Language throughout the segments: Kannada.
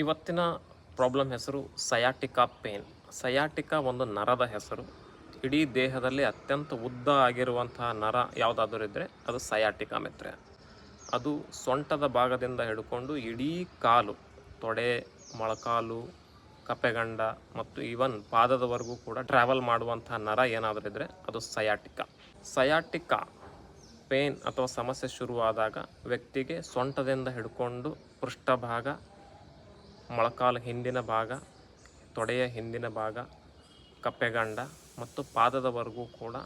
ಇವತ್ತಿನ ಪ್ರಾಬ್ಲಮ್ ಹೆಸರು ಸಯಾಟಿಕಾ ಪೇನ್. ಸಯಾಟಿಕಾ ಒಂದು ನರದ ಹೆಸರು. ಇಡೀ ದೇಹದಲ್ಲಿ ಅತ್ಯಂತ ಉದ್ದ ಆಗಿರುವಂತಹ ನರ ಯಾವುದಾದ್ರೂ ಇದ್ದರೆ ಅದು ಸಯಾಟಿಕಾ ಮಿತ್ರೆ. ಅದು ಸೊಂಟದ ಭಾಗದಿಂದ ಹಿಡ್ಕೊಂಡು ಇಡೀ ಕಾಲು, ತೊಡೆ, ಮೊಳಕಾಲು, ಕಪ್ಪೆಗಂಡ ಮತ್ತು ಈವನ್ ಪಾದದವರೆಗೂ ಕೂಡ ಟ್ರಾವೆಲ್ ಮಾಡುವಂತಹ ನರ ಏನಾದರೂ ಇದ್ದರೆ ಅದು ಸಯಾಟಿಕಾ. ಸಯಾಟಿಕಾ ಪೇನ್ ಅಥವಾ ಸಮಸ್ಯೆ ಶುರುವಾದಾಗ ವ್ಯಕ್ತಿಗೆ ಸೊಂಟದಿಂದ ಹಿಡ್ಕೊಂಡು ಪೃಷ್ಠಭಾಗ ಮೊಳಕಾಲ ಹಿಂದಿನ ಭಾಗ, ತೊಡೆಯ ಹಿಂದಿನ ಭಾಗ ಕಪ್ಪೆಗಂಡ ಮತ್ತು ಪಾದದವರೆಗೂ ಕೂಡ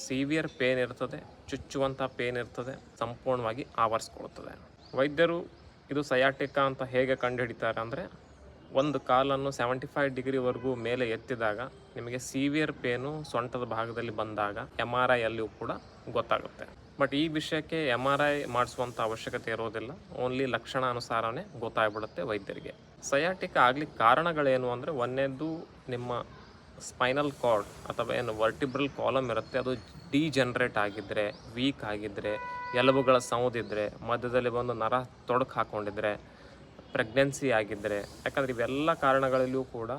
ಸಿವಿಯರ್ ಪೇನ್ ಇರ್ತದೆ ಚುಚ್ಚುವಂಥ ಪೇನ್ ಇರ್ತದೆ, ಸಂಪೂರ್ಣವಾಗಿ ಆವರಿಸ್ಕೊಳ್ತದೆ ವೈದ್ಯರು ಇದು ಸಯಾಟಿಕಾ ಅಂತ ಹೇಗೆ ಕಂಡುಹಿಡಿತಾರೆ ಅಂದರೆ, ಒಂದು ಕಾಲನ್ನು ಸೆವೆಂಟಿ ಫೈವ್ ಡಿಗ್ರಿವರೆಗೂ ಮೇಲೆ ಎತ್ತಿದಾಗ ನಿಮಗೆ ಸಿವಿಯರ್ ಪೇನು ಸೊಂಟದ ಭಾಗದಲ್ಲಿ ಬಂದಾಗ ಎಂ ಆರ್ ಐಯಲ್ಲಿಯೂ ಕೂಡ ಗೊತ್ತಾಗುತ್ತೆ. ಬಟ್ ಈ ವಿಷಯಕ್ಕೆ ಎಂ ಆರ್ ಐ ಮಾಡಿಸುವಂಥ ಅವಶ್ಯಕತೆ ಇರೋದಿಲ್ಲ. ಓನ್ಲಿ ಲಕ್ಷಣ ಅನುಸಾರನೇ ಗೊತ್ತಾಗ್ಬಿಡುತ್ತೆ ವೈದ್ಯರಿಗೆ. ಸಯಾಟಿಕ್ ಆಗ್ಲಿಕ್ಕೆ ಕಾರಣಗಳೇನು ಅಂದರೆ ಒಂದೇದು ನಿಮ್ಮ ಸ್ಪೈನಲ್ ಕಾರ್ಡ್ ಅಥವಾ ಏನು ವರ್ಟಿಬ್ರಲ್ ಕಾಲಮ್ ಇರುತ್ತೆ, ಅದು ಡಿಜನ್ರೇಟ್ ಆಗಿದ್ದರೆ ವೀಕ್ ಆಗಿದ್ದರೆ ಎಲುಬುಗಳ ಸೌದಿದ್ರೆ ಮಧ್ಯದಲ್ಲಿ ಬಂದು ನರ ತೊಡಕು ಹಾಕ್ಕೊಂಡಿದ್ರೆ ಪ್ರೆಗ್ನೆನ್ಸಿ ಆಗಿದ್ದರೆ ಯಾಕಂದರೆ ಇವೆಲ್ಲ ಕಾರಣಗಳಲ್ಲಿಯೂ ಕೂಡ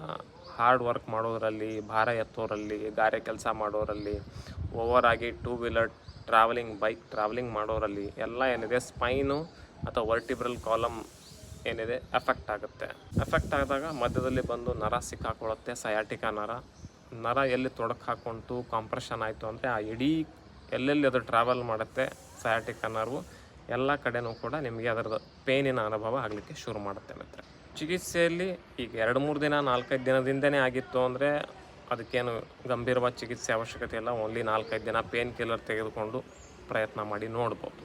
ಹಾರ್ಡ್ ವರ್ಕ್ ಮಾಡೋರಲ್ಲಿ ಭಾರ ಎತ್ತೋರಲ್ಲಿ, ಗಾರೆ ಕೆಲಸ ಮಾಡೋರಲ್ಲಿ ಓವರ್ ಆಗಿ two wheeler travelling bike travelling ಮಾಡೋರಲ್ಲಿ ಎಲ್ಲ ಏನಿದೆ? ಸ್ಪೈನು ಅಥವಾ ವರ್ಟಿಬ್ರಲ್ ಕಾಲಮ್ ಏನಿದೆ? ಎಫೆಕ್ಟ್ ಆಗುತ್ತೆ. ಎಫೆಕ್ಟ್ ಆದಾಗ ಮಧ್ಯದಲ್ಲಿ ಬಂದು ನರ ಸಿಕ್ಕಾಕೊಳ್ಳುತ್ತೆ ಸಯಾಟಿಕ ನರ. ನರ ಎಲ್ಲಿ ತೊಡಕ್ಕೆ ಹಾಕ್ಕೊಂತು ಕಾಂಪ್ರೆಷನ್ ಆಯಿತು ಅಂದರೆ ಆ ಇಡೀ ಎಲ್ಲೆಲ್ಲಿ ಅದು ಟ್ರಾವೆಲ್ ಮಾಡುತ್ತೆ ಸಯಾಟಿಕ ನರ್ವು ಎಲ್ಲ ಕಡೆನೂ ಕೂಡ ನಿಮಗೆ ಅದರದ್ದು ಪೇನಿನ ಅನುಭವ ಆಗಲಿಕ್ಕೆ ಶುರು ಮಾಡುತ್ತೆ ಮಿತ್ರ ಚಿಕಿತ್ಸೆಯಲ್ಲಿ ಈಗ ಎರಡು ಮೂರು ದಿನ, ನಾಲ್ಕೈದು ದಿನದಿಂದನೇ ಆಗಿತ್ತು ಅಂದರೆ ಅದಕ್ಕೇನು ಗಂಭೀರವಾದ ಚಿಕಿತ್ಸೆ ಅವಶ್ಯಕತೆ ಇಲ್ಲ. ಓನ್ಲಿ ನಾಲ್ಕೈದು ದಿನ ಪೇನ್ ಕಿಲ್ಲರ್ ತೆಗೆದುಕೊಂಡು ಪ್ರಯತ್ನ ಮಾಡಿ ನೋಡ್ಬೋದು.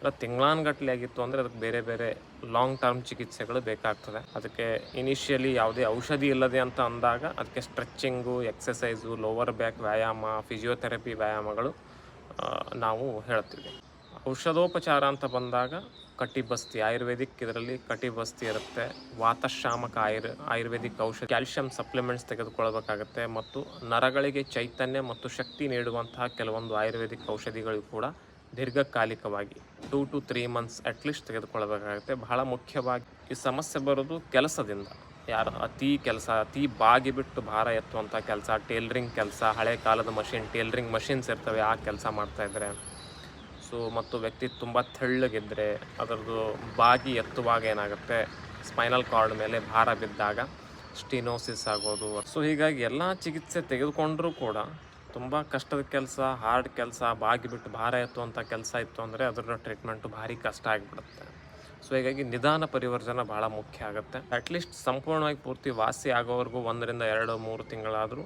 ಇಲ್ಲ ತಿಂಗಳಾನುಗಟ್ಟಲೆ ಆಗಿತ್ತು ಅಂದರೆ ಅದಕ್ಕೆ ಬೇರೆ ಬೇರೆ ಲಾಂಗ್ ಟರ್ಮ್ ಚಿಕಿತ್ಸೆಗಳು ಬೇಕಾಗ್ತದೆ. ಅದಕ್ಕೆ ಇನಿಷಿಯಲಿ ಯಾವುದೇ ಔಷಧಿ ಇಲ್ಲದೆ ಅಂತ ಅಂದಾಗ ಅದಕ್ಕೆ ಸ್ಟ್ರೆಚ್ಚಿಂಗು ಎಕ್ಸಸೈಸು ಲೋವರ್ ಬ್ಯಾಕ್ ವ್ಯಾಯಾಮ ಫಿಸಿಯೋಥೆರಪಿ ವ್ಯಾಯಾಮಗಳು ನಾವು ಹೇಳ್ತೀವಿ. ಔಷಧೋಪಚಾರ ಅಂತ ಬಂದಾಗ ಕಟಿಬಸ್ತಿ, ಆಯುರ್ವೇದಿಕ್ ಇದರಲ್ಲಿ ಕಟಿಬಸ್ತಿ ಇರುತ್ತೆ. ವಾತಶಾಮಕ ಆಯುರ್, ಆಯುರ್ವೇದಿಕ್ ಔಷಧ, ಕ್ಯಾಲ್ಶಿಯಂ ಸಪ್ಲಿಮೆಂಟ್ಸ್ ತೆಗೆದುಕೊಳ್ಳಬೇಕಾಗುತ್ತೆ ಮತ್ತು ನರಗಳಿಗೆ ಚೈತನ್ಯ ಮತ್ತು ಶಕ್ತಿ ನೀಡುವಂತಹ ಕೆಲವೊಂದು ಆಯುರ್ವೇದಿಕ್ ಔಷಧಿಗಳು ಕೂಡ ದೀರ್ಘಕಾಲಿಕವಾಗಿ two to three months at least ತೆಗೆದುಕೊಳ್ಳಬೇಕಾಗುತ್ತೆ ಬಹಳ ಮುಖ್ಯವಾಗಿ ಈ ಸಮಸ್ಯೆ ಬರೋದು ಕೆಲಸದಿಂದ. ಯಾರು ಅತಿ ಕೆಲಸ, ಅತಿ ಬಾಗಿ ಬಿಟ್ಟು ಭಾರ ಎತ್ತುವಂಥ ಕೆಲಸ, ಟೇಲ್ರಿಂಗ್ ಕೆಲಸ, ಹಳೆ ಕಾಲದ ಮಷಿನ್, ಟೇಲ್ರಿಂಗ್ ಮಷಿನ್ಸ್ ಇರ್ತವೆ, ಆ ಕೆಲಸ ಮಾಡ್ತಾಯಿದ್ರೆ ಸೊ ಮತ್ತು ವ್ಯಕ್ತಿ ತುಂಬ ತೆಳ್ಳಗಿದ್ದರೆ ಅದರದ್ದು ಬಾಗಿ ಎತ್ತುವಾಗ ಏನಾಗುತ್ತೆ? ಸ್ಪೈನಲ್ ಕಾರ್ಡ್ ಮೇಲೆ ಭಾರ ಬಿದ್ದಾಗ ಸ್ಟಿನೋಸಿಸ್ ಆಗೋದು. ಸೊ ಹೀಗಾಗಿ ಎಲ್ಲ ಚಿಕಿತ್ಸೆ ತೆಗೆದುಕೊಂಡರೂ ಕೂಡ ತುಂಬ ಕಷ್ಟದ ಕೆಲಸ ಹಾರ್ಡ್ ಕೆಲಸ, ಬಾಗಿ ಬಿಟ್ಟು ಭಾರ ಎತ್ತುವಂಥ ಕೆಲಸ ಇತ್ತು ಅಂದರೆ ಅದರ ಟ್ರೀಟ್ಮೆಂಟು ಭಾರಿ ಕಷ್ಟ ಆಗಿಬಿಡುತ್ತೆ. ಸೊ ಹೀಗಾಗಿ ನಿಧಾನ ಪರಿವರ್ತನೆ ಭಾಳ ಮುಖ್ಯ ಆಗುತ್ತೆ. ಅಟ್ಲೀಸ್ಟ್ ಸಂಪೂರ್ಣವಾಗಿ ಪೂರ್ತಿ ವಾಸಿ ಆಗೋವರೆಗೂ ಒಂದರಿಂದ ಎರಡು, ಮೂರು ತಿಂಗಳಾದರೂ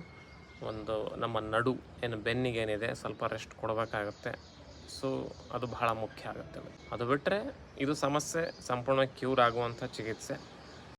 ಒಂದು ನಮ್ಮ ನಡು ಏನು ಬೆನ್ನಿಗೆ ಏನಿದೆ ಸ್ವಲ್ಪ ರೆಸ್ಟ್ ಕೊಡಬೇಕಾಗತ್ತೆ. ಸೊ ಅದು ಬಹಳ ಮುಖ್ಯ ಆಗುತ್ತೆ. ಅದು ಬಿಟ್ಟರೆ ಇದು ಸಮಸ್ಯೆ ಸಂಪೂರ್ಣ ಕ್ಯೂರ್ ಆಗುವಂಥ ಚಿಕಿತ್ಸೆ.